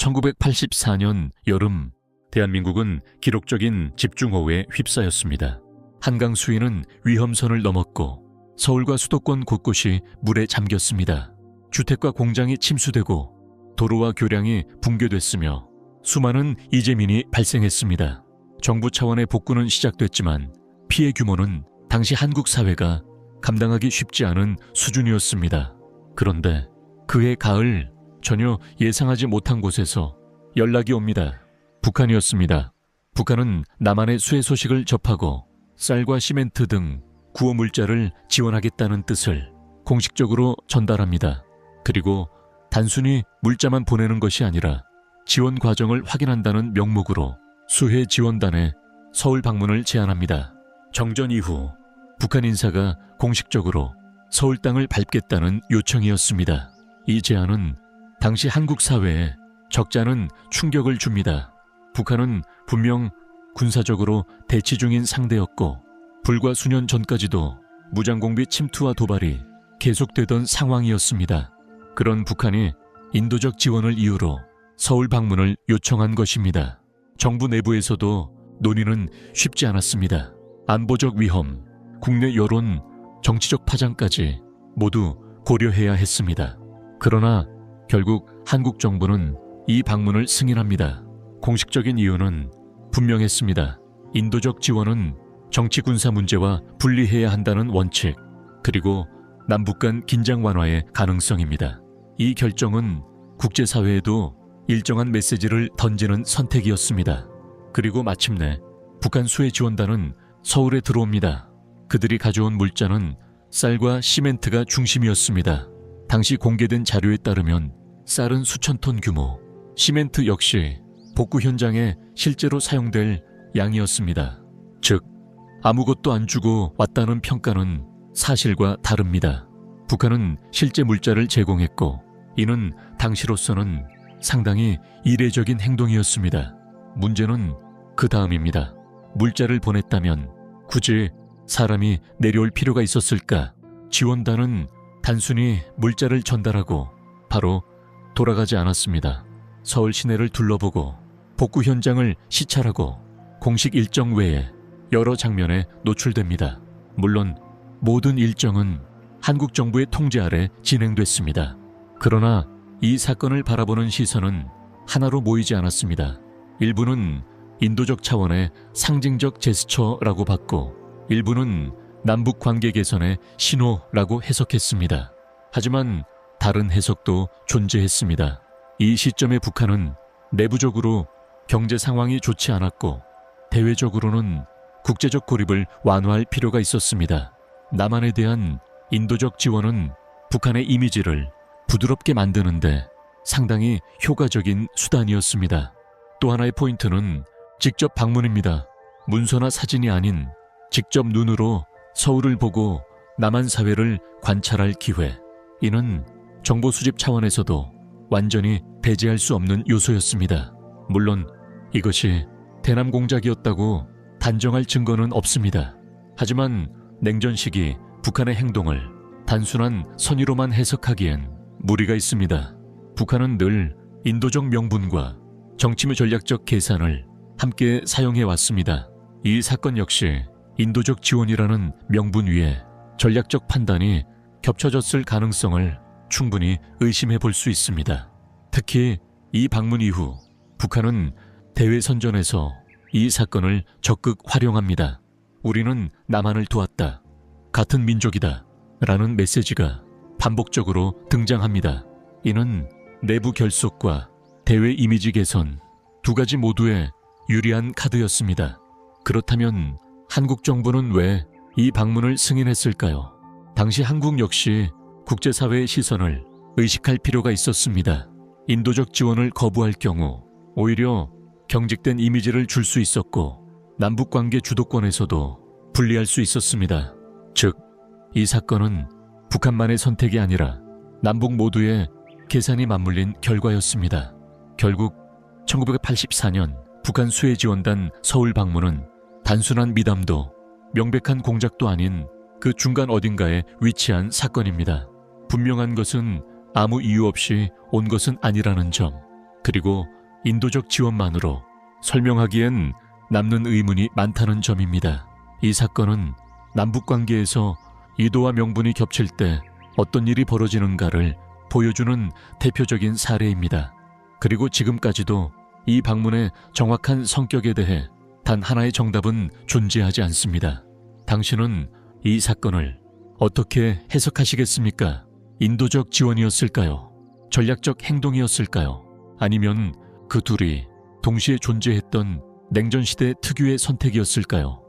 1984년 여름 대한민국은 기록적인 집중호우에 휩싸였습니다. 한강 수위는 위험선을 넘었고 서울과 수도권 곳곳이 물에 잠겼습니다. 주택과 공장이 침수되고 도로와 교량이 붕괴됐으며 수많은 이재민이 발생했습니다. 정부 차원의 복구는 시작됐지만 피해 규모는 당시 한국 사회가 감당하기 쉽지 않은 수준이었습니다. 그런데 그해 가을 전혀 예상하지 못한 곳에서 연락이 옵니다. 북한이었습니다. 북한은 남한의 수해 소식을 접하고 쌀과 시멘트 등 구호 물자를 지원하겠다는 뜻을 공식적으로 전달합니다. 그리고 단순히 물자만 보내는 것이 아니라 지원 과정을 확인한다는 명목으로 수해 지원단의 서울 방문을 제안합니다. 정전 이후 북한 인사가 공식적으로 서울 땅을 밟겠다는 요청이었습니다. 이 제안은 당시 한국 사회에 적잖은 충격을 줍니다. 북한은 분명 군사적으로 대치 중인 상대였고 불과 수년 전까지도 무장공비 침투와 도발이 계속되던 상황이었습니다. 그런 북한이 인도적 지원을 이유로 서울 방문을 요청한 것입니다. 정부 내부에서도 논의는 쉽지 않았습니다. 안보적 위험, 국내 여론, 정치적 파장까지 모두 고려해야 했습니다. 그러나 결국 한국 정부는 이 방문을 승인합니다. 공식적인 이유는 분명했습니다. 인도적 지원은 정치 군사 문제와 분리해야 한다는 원칙, 그리고 남북 간 긴장 완화의 가능성입니다. 이 결정은 국제사회에도 일정한 메시지를 던지는 선택이었습니다. 그리고 마침내 북한 수해 지원단은 서울에 들어옵니다. 그들이 가져온 물자는 쌀과 시멘트가 중심이었습니다. 당시 공개된 자료에 따르면 쌀은 수천 톤 규모, 시멘트 역시 복구 현장에 실제로 사용될 양이었습니다. 즉, 아무것도 안 주고 왔다는 평가는 사실과 다릅니다. 북한은 실제 물자를 제공했고, 이는 당시로서는 상당히 이례적인 행동이었습니다. 문제는 그 다음입니다. 물자를 보냈다면 굳이 사람이 내려올 필요가 있었을까? 지원단은 단순히 물자를 전달하고 바로 돌아가지 않았습니다. 서울 시내를 둘러보고 복구 현장을 시찰하고 공식 일정 외에 여러 장면에 노출됩니다. 물론 모든 일정은 한국 정부의 통제 아래 진행됐습니다. 그러나 이 사건을 바라보는 시선은 하나로 모이지 않았습니다. 일부는 인도적 차원의 상징적 제스처라고 봤고, 일부는 남북 관계 개선의 신호라고 해석했습니다. 하지만 다른 해석도 존재했습니다. 이 시점에 북한은 내부적으로 경제 상황이 좋지 않았고, 대외적으로는 국제적 고립을 완화할 필요가 있었습니다. 남한에 대한 인도적 지원은 북한의 이미지를 부드럽게 만드는데 상당히 효과적인 수단이었습니다. 또 하나의 포인트는 직접 방문입니다. 문서나 사진이 아닌 직접 눈으로 서울을 보고 남한 사회를 관찰할 기회. 이는 정보 수집 차원에서도 완전히 배제할 수 없는 요소였습니다. 물론 이것이 대남 공작이었다고 단정할 증거는 없습니다. 하지만 냉전 시기 북한의 행동을 단순한 선의로만 해석하기엔 무리가 있습니다. 북한은 늘 인도적 명분과 정치무 전략적 계산을 함께 사용해 왔습니다. 이 사건 역시 인도적 지원이라는 명분 위에 전략적 판단이 겹쳐졌을 가능성을 충분히 의심해 볼 수 있습니다. 특히 이 방문 이후 북한은 대외 선전에서 이 사건을 적극 활용합니다. 우리는 남한을 도왔다. 같은 민족이다. 라는 메시지가 반복적으로 등장합니다. 이는 내부 결속과 대외 이미지 개선 두 가지 모두에 유리한 카드였습니다. 그렇다면 한국 정부는 왜 이 방문을 승인했을까요? 당시 한국 역시 국제사회의 시선을 의식할 필요가 있었습니다. 인도적 지원을 거부할 경우 오히려 경직된 이미지를 줄 수 있었고 남북 관계 주도권에서도 불리할 수 있었습니다. 즉, 이 사건은 북한만의 선택이 아니라 남북 모두의 계산이 맞물린 결과였습니다. 결국 1984년 북한 수해 지원단 서울 방문은 단순한 미담도 명백한 공작도 아닌 그 중간 어딘가에 위치한 사건입니다. 분명한 것은 아무 이유 없이 온 것은 아니라는 점. 그리고 인도적 지원만으로 설명하기엔 남는 의문이 많다는 점입니다. 이 사건은 남북 관계에서 의도와 명분이 겹칠 때 어떤 일이 벌어지는가를 보여주는 대표적인 사례입니다. 그리고 지금까지도 이 방문의 정확한 성격에 대해 단 하나의 정답은 존재하지 않습니다. 당신은 이 사건을 어떻게 해석하시겠습니까? 인도적 지원이었을까요? 전략적 행동이었을까요? 아니면 그 둘이 동시에 존재했던 냉전시대 특유의 선택이었을까요?